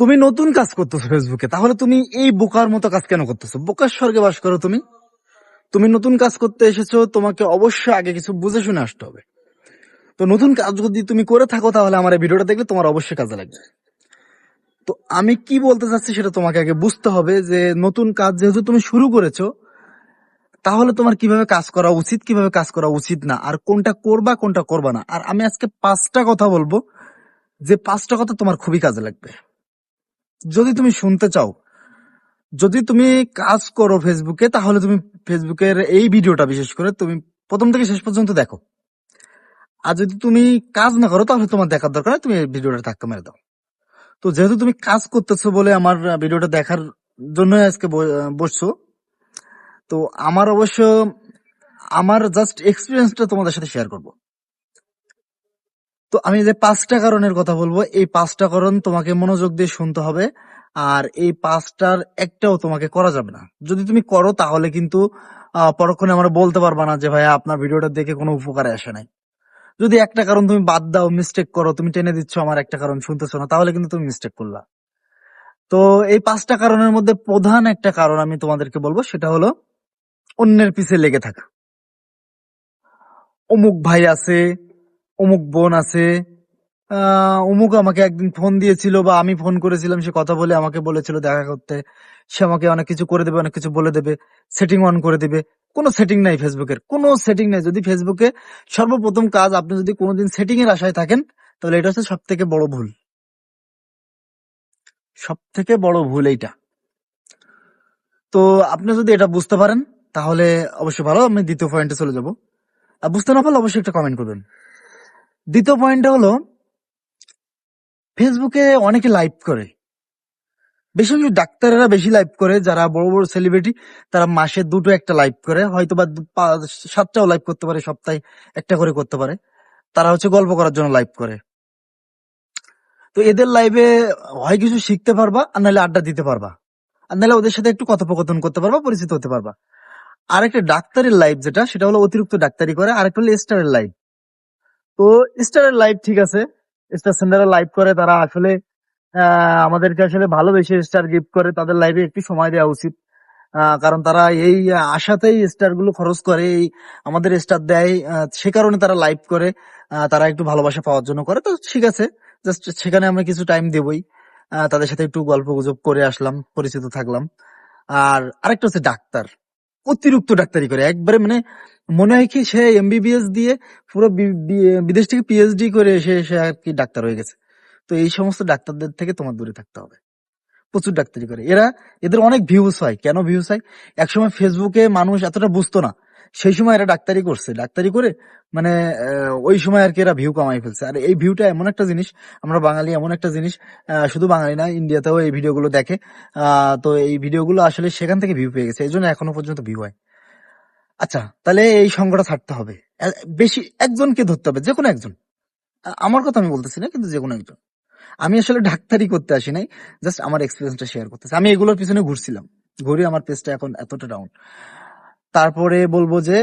তুমি নতুন কাজ করতেছো ফেসবুকে তাহলে তুমি এই বোকার মতো কাজ কেন করতেছো? বোকার স্বর্গে বাস করো তুমি। তুমি নতুন কাজ করতে এসেছ, তোমাকে অবশ্যই আগে কিছু বুঝে শুনে আসতে হবে। তো নতুন কাজ যদি তুমি করে থাকো, তাহলে আমার এই ভিডিওটা দেখলে তোমার অবশ্যই কাজে লাগবে। তো আমি কি বলতে চাচ্ছি সেটা তোমাকে আগে বুঝতে হবে যে, নতুন কাজ যেহেতু তুমি শুরু করেছ, তাহলে তোমার কীভাবে কাজ করা উচিত, কীভাবে কাজ করা উচিত না, আর কোনটা করবা কোনটা করবা না। আর আমি আজকে পাঁচটা কথা বলব, যে পাঁচটা কথা তোমার খুবই কাজে লাগবে। যদি তুমি শুনতে চাও, যদি তুমি কাজ করো ফেসবুকে তাহলে তুমি ফেসবুকের এই ভিডিওটা বিশেষ করে তুমি প্রথম থেকে শেষ পর্যন্ত দেখো। আর যদি তুমি কাজ না করো, তাহলে তোমার দেখার দরকার তুমি ভিডিওটা ধাক্কা মেরে দাও। তো যেহেতু তুমি কাজ করতেছো বলে আমার ভিডিওটা দেখার জন্য আজকে বসছো, তো আমার অবশ্য, আমার জাস্ট এক্সপিরিয়েন্সটা তোমাদের সাথে শেয়ার করব। তো আমি যে পাঁচটা কারণের কথা বলব, এই পাঁচটা কারণ তোমাকে মনোযোগ দিয়ে শুনতে হবে, আর এই পাঁচটার একটাও তোমাকে করা যাবে না। যদি তুমি করো, তাহলে কিন্তু পরক্ষণে আমরা বলতে পারবা না যে ভাই আপনার ভিডিওটা দেখে কোনো উপকারে আসে নাই। যদি একটা কারণ তুমি বাদ দাও মিস্টেক করো, তুমি টেনে দিচ্ছ, আমার একটা কারণ শুনতেছো না, তাহলে কিন্তু তুমি মিস্টেক করলা। তো এই পাঁচটা কারণের মধ্যে প্রধান একটা কারণ আমি তোমাদেরকে বলব, সেটা হলো অন্যের পিছে লেগে থাকা। অমুক ভাই আছে অমুক বোন আছে অমুক আমাকে একদিন ফোন দিয়েছিল বা আমি ফোন করেছিলাম, সে কথা বলে আমাকে বলেছিল দেখা করতে। সে আমাকে অনেক কিছু করে দেবে, অনেক কিছু বলে দেবে সেটিং অন করে দেবে। কোনো সেটিং নাই ফেসবুকের কোনো সেটিং নাই। যদি ফেসবুকে সর্বপ্রথম কাজ আপনি যদি কোনোদিন সেটিং এর আশায় থাকেন, তাহলে এটা হচ্ছে সব থেকে বড় ভুল। সব থেকে বড় ভুল এইটা। তো আপনি যদি এটা বুঝতে পারেন, তাহলে অবশ্যই ভালো, আমি দ্বিতীয় পয়েন্টে চলে যাব। আর বুঝতে না পারলে অবশ্যই একটা কমেন্ট করবেন। দ্বিতীয় পয়েন্টটা হলো ফেসবুকে অনেকে লাইভ করে। বেশি কিছু ডাক্তারেরা বেশি লাইভ করে, যারা বড় বড় সেলিব্রিটি তারা মাসে দুটো একটা লাইভ করে। হয়তো বা সাতটাও লাইভ করতে পারে, সপ্তাহে একটা করে করতে পারে। তারা হচ্ছে গল্প করার জন্য লাইভ করে। তো এদের লাইভে হয় কিছু শিখতে পারবা, আর নাহলে আড্ডা দিতে পারবা। আর নাহলে ওদের সাথে একটু কথোপকথন করতে পারবা, পরিচিত হতে পারবা। আর একটা ডাক্তারের লাইভ যেটা, সেটা হলো অতিরিক্ত ডাক্তারি করে আর একটা হলো স্টারের লাইভ তো স্টারের লাইভ ঠিক আছে। স্টার সেন্টারে লাইভ করে তারা আসলে আমাদেরকে আসলে ভালোবেসে স্টার গিফট করে, তাদের লাইভে একটু সময় দেওয়া উচিত। কারণ তারা এই আশাতেই স্টারগুলো খরচ করে, এই আমাদের স্টার দেয় সে কারণে তারা লাইভ করে তারা একটু ভালোবাসা পাওয়ার জন্য করে। তো ঠিক আছে জাস্ট সেখানে আমরা কিছু টাইম দেবই। তাদের সাথে একটু গল্প গুজব করে আসলাম, পরিচিত থাকলাম। আর আরেকটা হচ্ছে ডাক্তার। অতিরিক্ত ডাক্তারি করে। একবারে মানে মনে হয় কি সে এমবিবিএস দিয়ে পুরো বিদেশ থেকে পিএইচডি করে এসে সে আর কি ডাক্তার হয়ে গেছে। তো এই সমস্ত ডাক্তারদের থেকে তোমার দূরে থাকতে হবে। প্রচুর ডাক্তারি করে। এরা, এদের অনেক ভিউজ হয়। কেন ভিউজ হয়? একসময় ফেসবুকে মানুষ এতটা বুঝতো না। সেই সময় এরা ডাক্তারি করছে। ডাক্তারি করে মানে ওই সময় আর কি এরা ভিউ কামাই ফেলছে। আর এই ভিউটা এমন একটা জিনিস, আমরা বাঙালি এমন একটা জিনিস শুধু বাঙালি না, ইন্ডিয়াতেও এই ভিডিওগুলো দেখে। তো এই ভিডিওগুলো আসলে সেখান থেকে ভিউ পেয়ে গেছে এই জন্য এখনও পর্যন্ত ভিউ হয়। আচ্ছা তাহলে এই সঙ্গটা ছাড়তে হবে। বেশি, একজনকে ধরতে হবে যে কোনো একজন আমার কথা আমি বলতেছি না, কিন্তু যে কোনো একজন। আমি আসলে ডাক্তারি করতে আসি নাই জাস্ট আমার এক্সপিরিয়েন্সটা শেয়ার করতেছি। আমি এগুলোর পিছনে ঘুরছিলাম। ঘুরে আমার পেজটা এখন এতটা ডাউন তারপরে বলব যে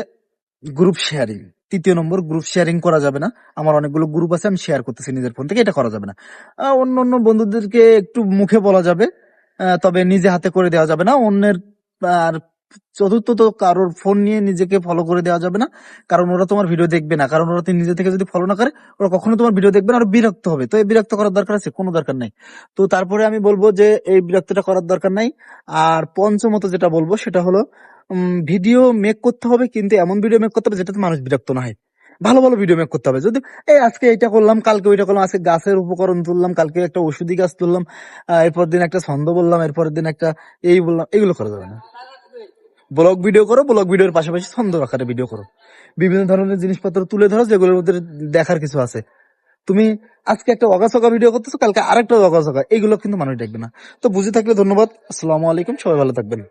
গ্রুপ শেয়ারিং তৃতীয় নম্বর গ্রুপ শেয়ারিং করা যাবে না। আমার অনেকগুলো গ্রুপ আছে, আমি শেয়ার করতেছি নিজের ফোন থেকে, এটা করা যাবে না। অন্য অন্য বন্ধুদেরকে একটু মুখে বলা যাবে তবে নিজে হাতে করে দেওয়া যাবে না। অন্যের, আর চতুর্থ তো কারোর ফোন নিয়ে নিজেকে ফলো করে দেওয়া যাবে না। কারণ ওরা তোমার ভিডিও দেখবে না। কারণ ওরা নিজে থেকে যদি ফলো না করে, ওরা কখনো তোমার ভিডিও দেখবে না আর বিরক্ত হবে। তো এই বিরক্ত করার দরকার আছে? কোনো দরকার নাই। তো তারপরে আমি বলব যে এই বিরক্তটা করার দরকার নাই। আর পঞ্চমত যেটা বলব, সেটা হলো ভিডিও মেক করতে হবে, কিন্তু এমন ভিডিও মেক করতে হবে যেটাতে মানুষ বিরক্ত না হয়। ভালো ভালো ভিডিও মেক করতে হবে। যদি, এই আজকে এটা করলাম, কালকে ওইটা করলাম, আজকে গাছের উপকরণ তুললাম, কালকে একটা ওষুধি গাছ তুললাম এরপর দিন একটা ছন্দ বললাম, এরপরের দিন একটা এই বললাম, এগুলো করা যাবে না। ব্লগ ভিডিও করো ব্লগ ভিডিওর পাশাপাশি ছন্দ আকারে ভিডিও করো। বিভিন্ন ধরনের জিনিসপত্র তুলে ধরো, যেগুলোর মধ্যে দেখার কিছু আছে। তুমি আজকে একটা অগাছকা ভিডিও করতেছো, কালকে আরেকটা অগাছকা এগুলো কিন্তু মানুষ দেখবে না। তো বুঝে থাকলে ধন্যবাদ। আসসালামু আলাইকুম, সবাই ভালো থাকবেন।